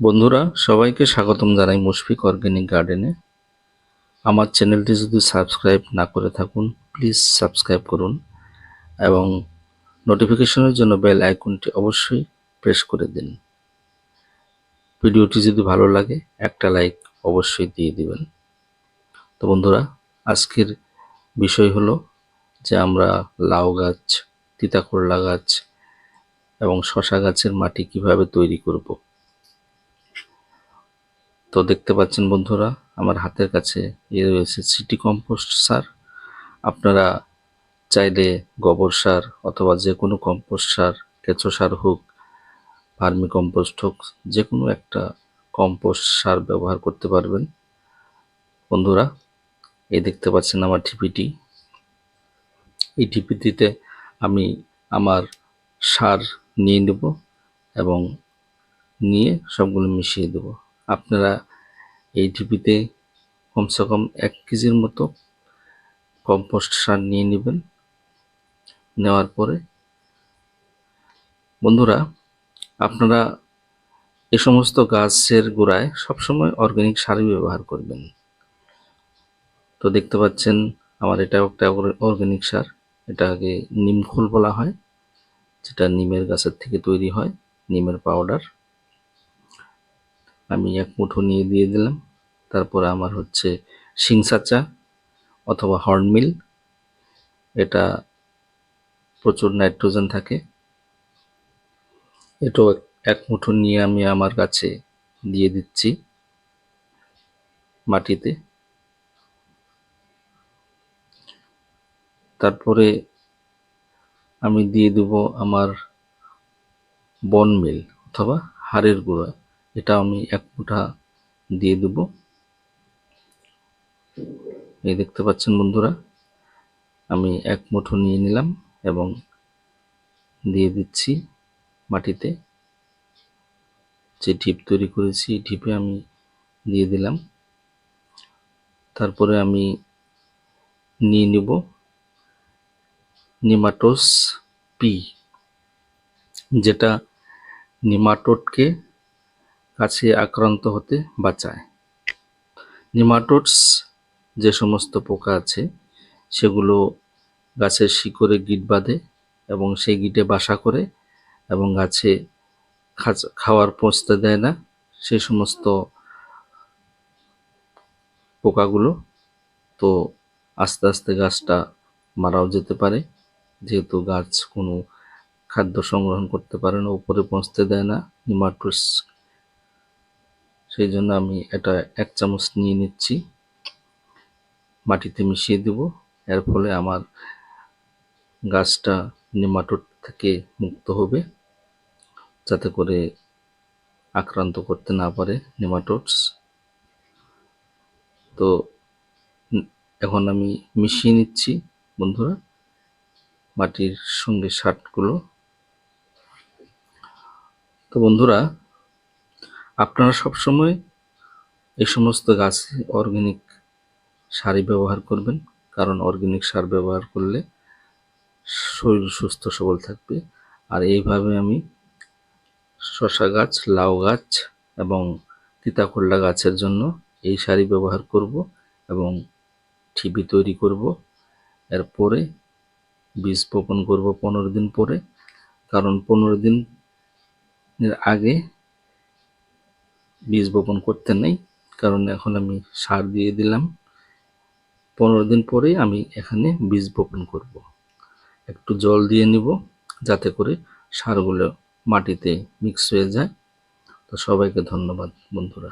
বন্ধুরা, সবাইকে স্বাগতম জানাই মুশফিক অর্গ্যানিক গার্ডেনে। আমার চ্যানেলটি যদি সাবস্ক্রাইব না করে থাকুন, প্লিজ সাবস্ক্রাইব করুন এবং নোটিফিকেশনের জন্য বেল আইকনটি অবশ্যই প্রেস করে দিন। ভিডিওটি যদি ভালো লাগে, একটা লাইক অবশ্যই দিয়ে দিবেন। তো বন্ধুরা, আজকের বিষয় হলো যে আমরা লাউ গাছ তিতা করলা গাছ এবং শশা গাছের মাটি কীভাবে তৈরি করব। তো দেখতে পাচ্ছেন বন্ধুরা, আমার হাতের কাছে এ রয়েছে সিটি কম্পোস্ট সার। আপনারা চাইলে গোবর সার অথবা যে কোনো কম্পোস্ট সার, কেঁচো সার হোক, ভার্মি কম্পোস্ট হোক, যে কোনো একটা কম্পোস্ট সার ব্যবহার করতে পারবেন। বন্ধুরা, এই দেখতে পাচ্ছেন আমার টিপিটি এই টিপিটিতে আমি আমার সার নিয়ে নেব এবং নিয়ে সবগুলো মিশিয়ে দেব। আপনারা এই টিপিতে কমসে কম এক কেজির মতো কম্পোস্ট সার নিয়ে নেবেন। নেওয়ার পরে বন্ধুরা, আপনারা এ সমস্ত গাছের গোড়ায় সবসময় অর্গানিক সারই ব্যবহার করবেন। তো দেখতে পাচ্ছেন, আমার এটা একটা অর্গানিক সার। এটাকে নিমখোল বলা হয়, যেটা নিমের গাছের থেকে তৈরি হয়, নিমের পাউডার। আমি এক মুঠো নিয়ে দিয়ে দিলাম। তারপরে আমার হচ্ছে সিংসাচা অথবা হর্নমিল এটা প্রচুর নাইট্রোজেন থাকে। এটাও এক মুঠো নিয়ে আমি আমার গাছে দিয়ে দিচ্ছি মাটিতে। তারপরে আমি দিয়ে দেব আমার বন মিল অথবা হাড়ের গুঁড়া। এটা আমি এক মুঠা দিয়ে দেব। এই দেখতে পাচ্ছেন বন্ধুরা, আমি এক মুঠো নিয়ে নিলাম এবং দিয়ে দিচ্ছি মাটিতে যে ঢিপ তৈরি করেছি ঢিপে আমি দিয়ে দিলাম। তারপরে আমি নিয়ে নেব নিমাটোস পি, যেটা নিমাটোডকে কাছে আক্রান্ত হতে বাঁচায়। নিমাটোডস যে সমস্ত পোকা আছে, সেগুলো গাছের শিকড়ে গিট বাঁধে এবং সেই গিটে বাসা করে এবং গাছে খাওয়ার পৌঁছতে দেয় না। সেই সমস্ত পোকাগুলো তো আস্তে আস্তে গাছটা মারাও যেতে পারে। যেহেতু গাছ কোনো খাদ্য সংগ্রহণ করতে পারে না, উপরে পৌঁছতে দেয় না। নিমাটোস সেই জন্য আমি এটা এক চামচ নিয়ে নিচ্ছি। মাটিতে মিশিয়ে দেব। এর ফলে আমার গাছটা নিমাটোড থেকে মুক্ত হবে, যাতে করে আক্রান্ত করতে না পারে নেমাটোডস। তো, এখন আমি মিশিয়ে নিচ্ছি, বন্ধুরা, মাটির সঙ্গে সারগুলো। তো, বন্ধুরা আপনারা সবসময় এই সমস্ত গাছে অর্গ্যানিক সারই ব্যবহার করবেন, কারণ অর্গ্যানিক সার ব্যবহার করলে শরীর সুস্থ, সবল থাকবে। আর এইভাবে আমি শশা গাছ, লাউ গাছ এবং তিতাকোল্লা গাছের জন্য এই সারই ব্যবহার করব এবং ঠিপি তৈরি করব। এরপরে বীজ বপন করব পনেরো দিন পরে, কারণ পনেরো দিনের আগে বীজ বপন করতে নেই, কারণ এখন আমি সার দিয়ে দিলাম। পনেরো দিন পরেই আমি এখানে বীজ বপন করব। একটু জল দিয়ে নিব, যাতে করে সারগুলো মাটিতে মিক্স হয়ে যায়। তো সবাইকে ধন্যবাদ, বন্ধুরা।